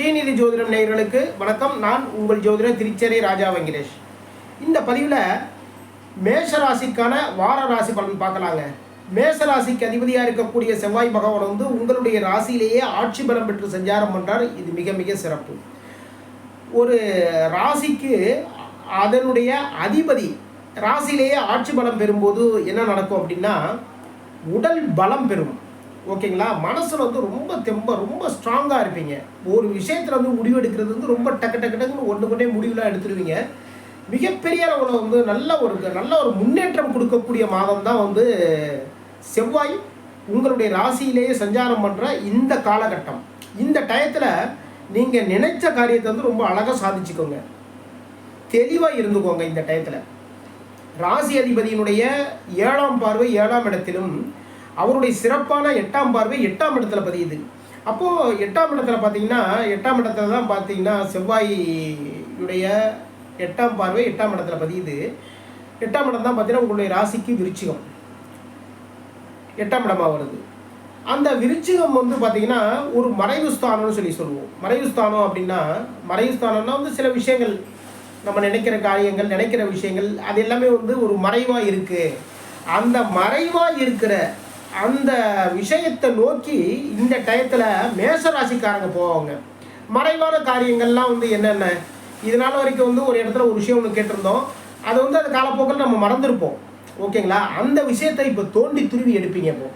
ஸ்ரீநிதி ஜோதிடம் நேயர்களுக்கு வணக்கம். நான் உங்கள் ஜோதிடர் திருச்சேரி ராஜா வெங்கடேஷ். இந்த பதிவில் மேஷ ராசிக்கான வார ராசி பலன் பார்க்கலாங்க. மேஷ ராசிக்கு அதிபதியாக இருக்கக்கூடிய செவ்வாய் பகவான் வந்து உங்களுடைய ராசியிலேயே ஆட்சி பலம் பெற்று சஞ்சாரம் பண்ணுறார் இது மிக மிக சிறப்பு. ஒரு ராசிக்கு அதனுடைய அதிபதி ராசியிலேயே ஆட்சி பலம் பெறும்போது என்ன நடக்கும் அப்படின்னா உடல் பலம் பெறும். ஓகேங்களா? மனசில் வந்து ரொம்ப தெம்ப ரொம்ப ஸ்ட்ராங்காக இருப்பீங்க. ஒரு விஷயத்தில் வந்து முடிவு எடுக்கிறது வந்து ரொம்ப டக்கு டக்கு டக்குன்னு ஒன்று கொண்டே முடிவுலாம் எடுத்துருவீங்க. மிகப்பெரிய அளவில் வந்து நல்ல ஒரு நல்ல ஒரு முன்னேற்றம் கொடுக்கக்கூடிய மாதம் தான் வந்து செவ்வாய். உங்களுடைய ராசியிலேயே சஞ்சாரம் பண்ணுற இந்த காலகட்டம். இந்த டயத்தில் நீங்கள் நினைச்ச காரியத்தை வந்து ரொம்ப அழகாக சாதிச்சுக்கோங்க. தெளிவாக இருந்துக்கோங்க இந்த டயத்தில். ராசி அதிபதியினுடைய ஏழாம் பார்வை ஏழாம் இடத்திலும் அவருடைய சிறப்பான எட்டாம் பார்வை எட்டாம் இடத்துல பதியுது. அப்போது எட்டாம் இடத்துல பார்த்தீங்கன்னா எட்டாம் இடத்துல தான் பார்த்தீங்கன்னா செவ்வாயுடைய எட்டாம் பார்வை எட்டாம் இடத்துல பதியுது. எட்டாம் இடம் தான் பார்த்தீங்கன்னா உங்களுடைய ராசிக்கு விருச்சிகம். எட்டாம் இடமாக வருது. அந்த விருச்சிகம் வந்து பார்த்தீங்கன்னா ஒரு மறைவு ஸ்தானம்னு சொல்லி சொல்லுவோம். மறைவு ஸ்தானம் அப்படின்னா மறைவு ஸ்தானம்னா வந்து சில விஷயங்கள். நம்ம நினைக்கிற காரியங்கள் நினைக்கிற விஷயங்கள் அது எல்லாமே வந்து ஒரு மறைவாக இருக்குது அந்த மறைவாக இருக்கிற அந்த விஷயத்தை நோக்கி இந்த டயத்தில் மேசராசிக்காரங்க போவாங்க. மறைவான காரியங்கள்லாம் வந்து என்னென்ன? இதனால வரைக்கும் வந்து ஒரு இடத்துல ஒரு விஷயம் ஒன்று கேட்டிருந்தோம். அதை வந்து அது காலப்போக்கில் நம்ம மறந்துருப்போம். ஓகேங்களா? அந்த விஷயத்தை இப்போ தோண்டி துருவி எடுப்பீங்க இப்போ.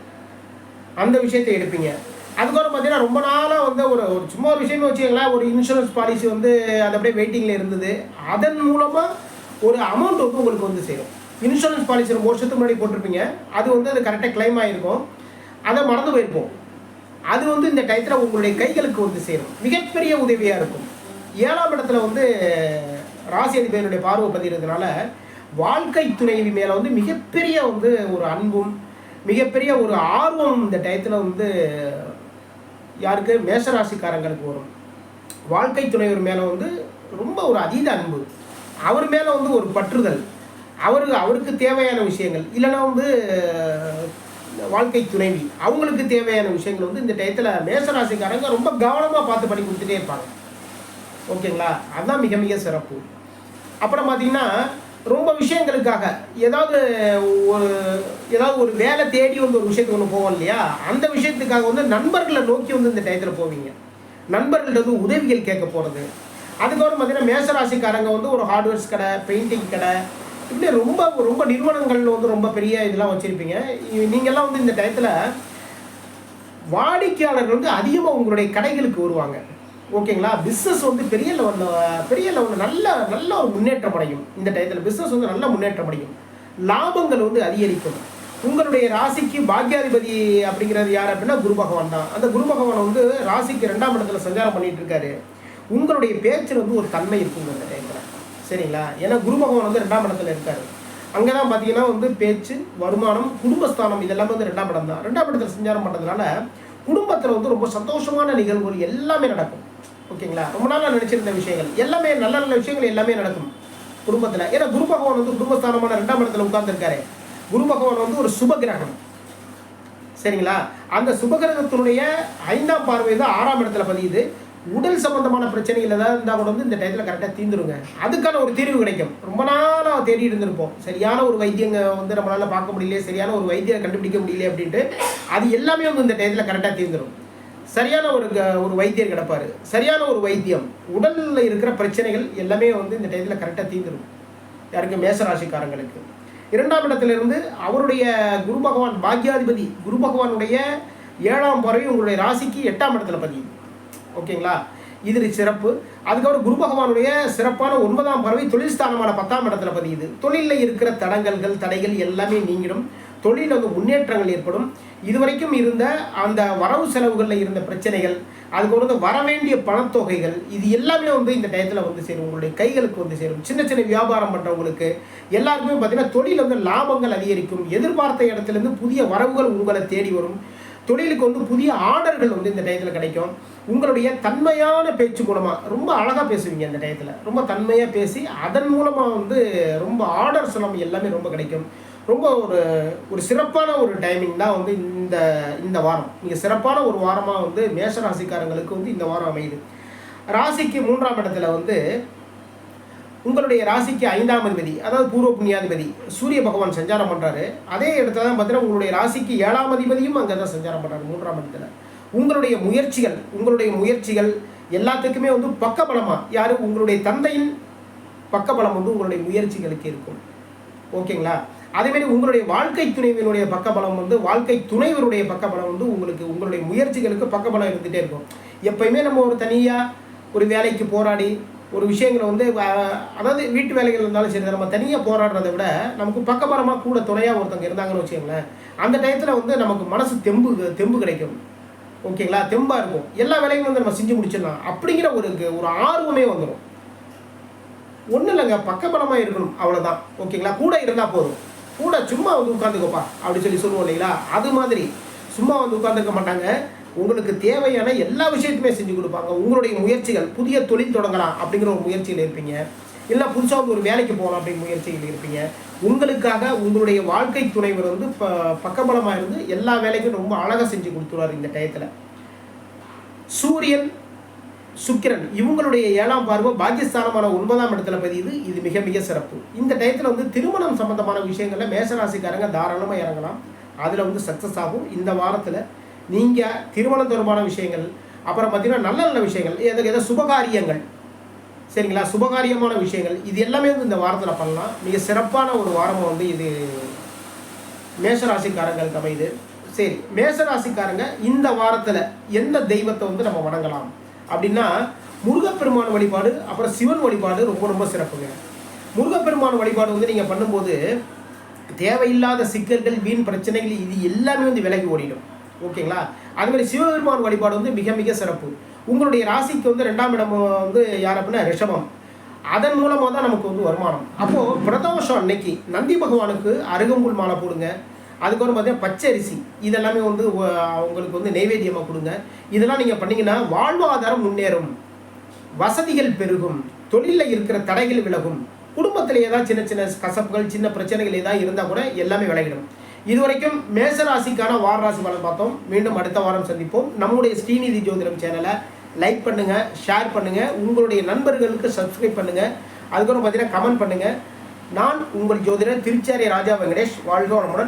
அந்த விஷயத்தை எடுப்பீங்க. அதுக்கப்புறம் பார்த்தீங்கன்னா ரொம்ப நாளாக வந்து ஒரு ஒரு சும்மா ஒரு விஷயமே வச்சுக்கங்களேன். ஒரு இன்சூரன்ஸ் பாலிசி வந்து அது அப்படியே வெயிட்டிங்கில் இருந்தது. அதன் மூலமாக ஒரு அமௌண்ட் வந்து உங்களுக்கு வந்து சேரும். இன்சூரன்ஸ் பாலிசி ஒரு வருஷத்துக்கு முன்னாடி போட்டிருப்பீங்க. அது வந்து அது கரெக்டாக கிளைம் ஆகிருக்கும் அதை மறந்து போயிருப்போம். அது வந்து இந்த டயத்தில் உங்களுடைய கைகளுக்கு வந்து சேரும். மிகப்பெரிய உதவியாக இருக்கும். ஏழாம் இடத்துல வந்து ராசி அதிபதியினுடைய பார்வை பதிகிறதுனால வாழ்க்கை துணைவி மேலே வந்து மிகப்பெரிய வந்து ஒரு அன்பும் மிகப்பெரிய ஒரு ஆர்வம் இந்த டயத்தில் வந்து யாருக்கு? மேஷராசிக்காரங்களுக்கு வரும். வாழ்க்கை துணைவர் மேலே வந்து ரொம்ப ஒரு அதீத அன்பு. அவர் மேலே வந்து ஒரு பற்றுதல். அவருக்கு அவருக்கு தேவையான விஷயங்கள். இல்லைன்னா வந்து வாழ்க்கை துணைவி. அவங்களுக்கு தேவையான விஷயங்கள் வந்து இந்த டயத்தில் மேசராசிக்காரங்க ரொம்ப கவனமாக பார்த்து பண்ணி கொடுத்துட்டே இருப்பாங்க. ஓகேங்களா? அதுதான் மிக மிக சிறப்பு. அப்புறம் பார்த்தீங்கன்னா ரொம்ப விஷயங்களுக்காக ஏதாவது ஒரு ஏதாவது ஒரு வேலை தேடி வந்து ஒரு விஷயத்துக்கு ஒன்று போவோம் இல்லையா? அந்த விஷயத்துக்காக வந்து நண்பர்களை நோக்கி வந்து இந்த டயத்தில் போவீங்க. நண்பர்கள்ட்ட வந்து உதவிகள் கேட்க போகிறது அதுக்கப்புறம் பார்த்தீங்கன்னா மேசராசிக்காரங்க வந்து ஒரு ஹார்ட்வேர்ஸ் கடை பெயிண்டிங் கடை இப்படி ரொம்ப ரொம்ப நிறுவனங்கள் வந்து ரொம்ப பெரிய இதெல்லாம் வச்சுருப்பீங்க. நீங்கள்லாம் வந்து இந்த டயத்தில் வாடிக்கையாளர்கள் வந்து அதிகமாக உங்களுடைய கடைகளுக்கு வருவாங்க. ஓகேங்களா? பிஸ்னஸ் வந்து பெரிய லெவலில் பெரிய லெவலில் நல்ல நல்ல ஒரு முன்னேற்றம் அடையும். இந்த டயத்தில் பிஸ்னஸ் வந்து நல்ல முன்னேற்றம் அடையும். லாபங்கள் வந்து அதிகரிக்கும். உங்களுடைய ராசிக்கு பாக்யாதிபதி அப்படிங்கிறது யார் அப்படின்னா குரு பகவான் தான். அந்த குரு பகவான் வந்து ராசிக்கு ரெண்டாம் இடத்துல சஞ்சாரம் பண்ணிட்டு இருக்காரு. உங்களுடைய பேச்சில் வந்து ஒரு தன்மை இருக்குங்க சரிங்களா? ஏன்னா குரு பகவான் வந்து ரெண்டாம் இடத்துல இருக்காரு. அங்கே தான் பார்த்தீங்கன்னா வந்து பேச்சு வருமானம் குடும்பஸ்தானம் இதெல்லாமே வந்து ரெண்டாம் இடம் தான். ரெண்டாம் இடத்துல சஞ்சாரம் பண்ணுறதுனால குடும்பத்தில் வந்து ரொம்ப சந்தோஷமான நிகழ்வுகள் எல்லாமே நடக்கும். ஓகேங்களா? ரொம்ப நாளாக நினச்சிருந்த விஷயங்கள். எல்லாமே நல்ல நல்ல விஷயங்கள் எல்லாமே நடக்கும் குடும்பத்தில். ஏன்னா குரு பகவான் வந்து குடும்பஸ்தானமான ரெண்டாம் இடத்துல உட்கார்ந்துருக்காரு. குரு பகவான் வந்து ஒரு சுப கிரகம் சரிங்களா? அந்த சுபகிரகத்தினுடைய ஐந்தாம் பார்வை தான் ஆறாம் இடத்துல பதியுது. உடல் சம்பந்தமான பிரச்சனைகள் ஏதாவது இருந்தால் கூட வந்து இந்த டயத்தில் கரெக்டாக தீர்ந்துருங்க. அதுக்கான ஒரு தீர்வு கிடைக்கும். ரொம்ப நாளாக தேடி இருந்திருப்போம். சரியான ஒரு வைத்தியங்க வந்து நம்மளால் பார்க்க முடியல சரியான ஒரு வைத்தியம் கண்டுபிடிக்க முடியல அப்படின்ட்டு அது எல்லாமே வந்து இந்த டயத்தில் கரெக்டாக தீர்ந்துடும் சரியான ஒரு க- ஒரு வைத்தியர் கிடப்பார். சரியான ஒரு வைத்தியம் உடலில் இருக்கிற பிரச்சனைகள் எல்லாமே வந்து இந்த டயத்தில் கரெக்டாக தீர்ந்துடும் யாருக்கு? மேசராசிக்காரங்களுக்கு. இரண்டாம் இடத்திலிருந்து அவருடைய குரு பகவான் பாக்யாதிபதி குரு பகவானுடைய ஏழாம் பறவை உங்களுடைய ராசிக்கு எட்டாம் இடத்துல பதியுது ஓகேங்களா? இது சிறப்பு. அதுக்கப்புறம் குரு பகவானுடைய சிறப்பான ஒன்பதாம் பறவை தொழில் ஸ்தானமான பத்தாம் இடத்துல பதியுது. தொழிலில் இருக்கிற தடங்கல்கள் தடைகள் எல்லாமே நீங்கிடும். தொழிலில் வந்து முன்னேற்றங்கள் ஏற்படும். இதுவரைக்கும் இருந்த அந்த வரவு செலவுகளில் இருந்த பிரச்சனைகள் அதுக்கு வந்து வர வேண்டிய பணத்தொகைகள் இது எல்லாமே வந்து இந்த டயத்தில் வந்து சேரும். உங்களுடைய கைகளுக்கு வந்து சேரும். சின்ன சின்ன வியாபாரம் பண்ணுறவங்களுக்கு எல்லாருக்குமே பார்த்தீங்கன்னா தொழில் வந்து லாபங்கள் அதிகரிக்கும். எதிர்பார்த்த இடத்துலேருந்து புதிய வரவுகள் உங்களை தேடி வரும். தொழிலுக்கு வந்து புதிய ஆர்டர்கள் வந்து இந்த டயத்தில் கிடைக்கும். உங்களுடைய தன்மையான பேச்சு மூலமாக ரொம்ப அழகாக பேசுவீங்க இந்த டயத்தில். ரொம்ப தன்மையாக பேசி அதன் மூலமாக வந்து ரொம்ப ஆர்டர்ஸ் நம்ம எல்லாமே ரொம்ப கிடைக்கும். ரொம்ப ஒரு ஒரு சிறப்பான ஒரு டைமிங் தான் வந்து இந்த இந்த வாரம். நீங்கள் சிறப்பான ஒரு வாரமாக வந்து மேஷ ராசிக்காரங்களுக்கு வந்து இந்த வாரம் அமையுது. ராசிக்கு மூன்றாம் இடத்துல வந்து உங்களுடைய ராசிக்கு ஐந்தாம் அதிபதி அதாவது பூர்வ புண்ணியாதிபதி சூரிய பகவான் சஞ்சாரம் பண்ணுறாரு அதே இடத்துல தான் பார்த்தீங்கன்னா உங்களுடைய ராசிக்கு ஏழாம் அதிபதியும் அங்கே தான் சஞ்சாரம் பண்ணுறாரு மூன்றாம் இடத்துல. உங்களுடைய முயற்சிகள் உங்களுடைய முயற்சிகள் எல்லாத்துக்குமே வந்து பக்கபலமாக யார்? உங்களுடைய தந்தையின் பக்கபலம் வந்து உங்களுடைய முயற்சிகளுக்கு இருக்கும். ஓகேங்களா? அதேமாரி உங்களுடைய வாழ்க்கை துணைவினுடைய பக்கபலம் வந்து வாழ்க்கை துணைவருடைய பக்கபலம் வந்து உங்களுக்கு உங்களுடைய முயற்சிகளுக்கு பக்கபலம் இருந்துகிட்டே இருக்கும். எப்பயுமே நம்ம ஒரு தனியாக ஒரு வேலைக்கு போராடி ஒரு விஷயங்களை வந்து அதாவது வீட்டு வேலைகள் இருந்தாலும் சரி நம்ம தனியாக போராடுறதை விட நமக்கு பக்கபரமாக கூட துணையாக ஒருத்தவங்க இருந்தாங்கன்னு வச்சுக்கோங்களேன் அந்த டயத்தில் வந்து நமக்கு மனசு தெம்பு தெம்பு கிடைக்கும். ஓகேங்களா? தெம்பாக இருக்கும். எல்லா வேலைகளும் வந்து நம்ம செஞ்சு முடிச்சிடலாம். அப்படிங்கிற ஒரு ஒரு ஆர்வமே வந்துடும் ஒன்றும் இல்லைங்க. பக்கபலமாக இருக்கணும். அவ்வளோதான் ஓகேங்களா? கூட இருந்தால் போதும். கூட சும்மா வந்து உட்காந்துக்கோப்பா அப்படி சொல்லி சொல்லுவோம் இல்லைங்களா? அது மாதிரி. சும்மா வந்து உட்காந்துருக்க மாட்டாங்க. உங்களுக்கு தேவையான எல்லா விஷயத்தையுமே செஞ்சு கொடுப்பாங்க. உங்களுடைய முயற்சிகள் புதிய தொழில் தொடங்கலாம் அப்படிங்கிற ஒரு முயற்சியில் இருப்பீங்க. இல்லை புதுசாக வந்து ஒரு வேலைக்கு போகலாம் அப்படிங்கிற முயற்சியில் இருப்பீங்க. உங்களுக்காக உங்களுடைய வாழ்க்கை துணைவர் வந்து ப பக்கபலமாக இருந்து எல்லா வேலைக்கும் ரொம்ப அழகாக செஞ்சு கொடுத்துருவார் இந்த டயத்தில். சூரியன் சுக்கிரன் இவங்களுடைய ஏழாம் பார்வை பாக்கியஸ்தானமான ஒன்பதாம் இடத்துல பதியுது. இது மிக மிக சிறப்பு. இந்த டயத்தில் வந்து திருமணம் சம்பந்தமான விஷயங்களில் மேசராசிக்காரங்க தாராளமாக இறங்கலாம். அதில் வந்து சக்ஸஸ் ஆகும். இந்த வாரத்தில் நீங்கள் திருமணம் தொடர்பான விஷயங்கள் அப்புறம் பார்த்தீங்கன்னா நல்ல நல்ல விஷயங்கள் எதை எதாவது சுபகாரியங்கள். சரிங்களா? சுபகாரியமான விஷயங்கள். இது எல்லாமே வந்து இந்த வாரத்தில் பண்ணலாம். மிக சிறப்பான ஒரு வாரமாக வந்து இது மேஷராசிக்காரங்களுக்கு அமையுது சரி மேஷராசிக்காரங்க இந்த வாரத்தில் எந்த தெய்வத்தை வந்து நம்ம வணங்கலாம்? அப்படின்னா முருகப்பெருமான் வழிபாடு அப்புறம் சிவன் வழிபாடு ரொம்ப ரொம்ப சிறப்புங்க. முருகப்பெருமான் வழிபாடு வந்து நீங்கள் பண்ணும்போது தேவையில்லாத சிக்கல்கள் வீண் பிரச்சனைகள் இது எல்லாமே வந்து விலகி ஓடிடும். ஓகேங்களா? அது மாதிரி சிவபெருமான் வழிபாடு வந்து மிக மிக சிறப்பு. உங்களுடைய ராசிக்கு வந்து ரெண்டாம் இடம் வந்து யார் அப்படின்னா ரிஷபம். அதன் மூலமாக தான் நமக்கு வந்து வருமானம். அப்போது பிரதோஷம் அன்னைக்கு நந்தி பகவானுக்கு அருகம்புல் மாலை போடுங்க. அதுக்கப்புறம் பார்த்தீங்கன்னா பச்சரிசி. இதெல்லாமே வந்து உங்களுக்கு வந்து நைவேத்தியமாக கொடுங்க. இதெல்லாம் நீங்கள் பண்ணிங்கன்னா வாழ்வாதாரம் முன்னேறும். வசதிகள் பெருகும். தொழிலில் இருக்கிற தடைகள் விலகும். குடும்பத்தில் ஏதாவது சின்ன சின்ன கசப்புகள் சின்ன பிரச்சனைகள் ஏதாவது இருந்தால் கூட எல்லாமே விலகிடும். இதுவரைக்கும் மேசராசிக்கான வார ராசி பலன் பார்த்தோம். மீண்டும் அடுத்த வாரம் சந்திப்போம். நம்முடைய ஸ்ரீநிதி ஜோதிடம் சேனலை லைக் பண்ணுங்க ஷேர் பண்ணுங்க உங்களுடைய நண்பர்களுக்கு சப்ஸ்கிரைப் பண்ணுங்க. அதுக்கப்புறம் பார்த்தீங்கன்னா கமெண்ட் பண்ணுங்க. நான் உங்கள் ஜோதிடர் திருச்சாரி ராஜா வெங்கடேஷ். வாழ்க வளமுடன்.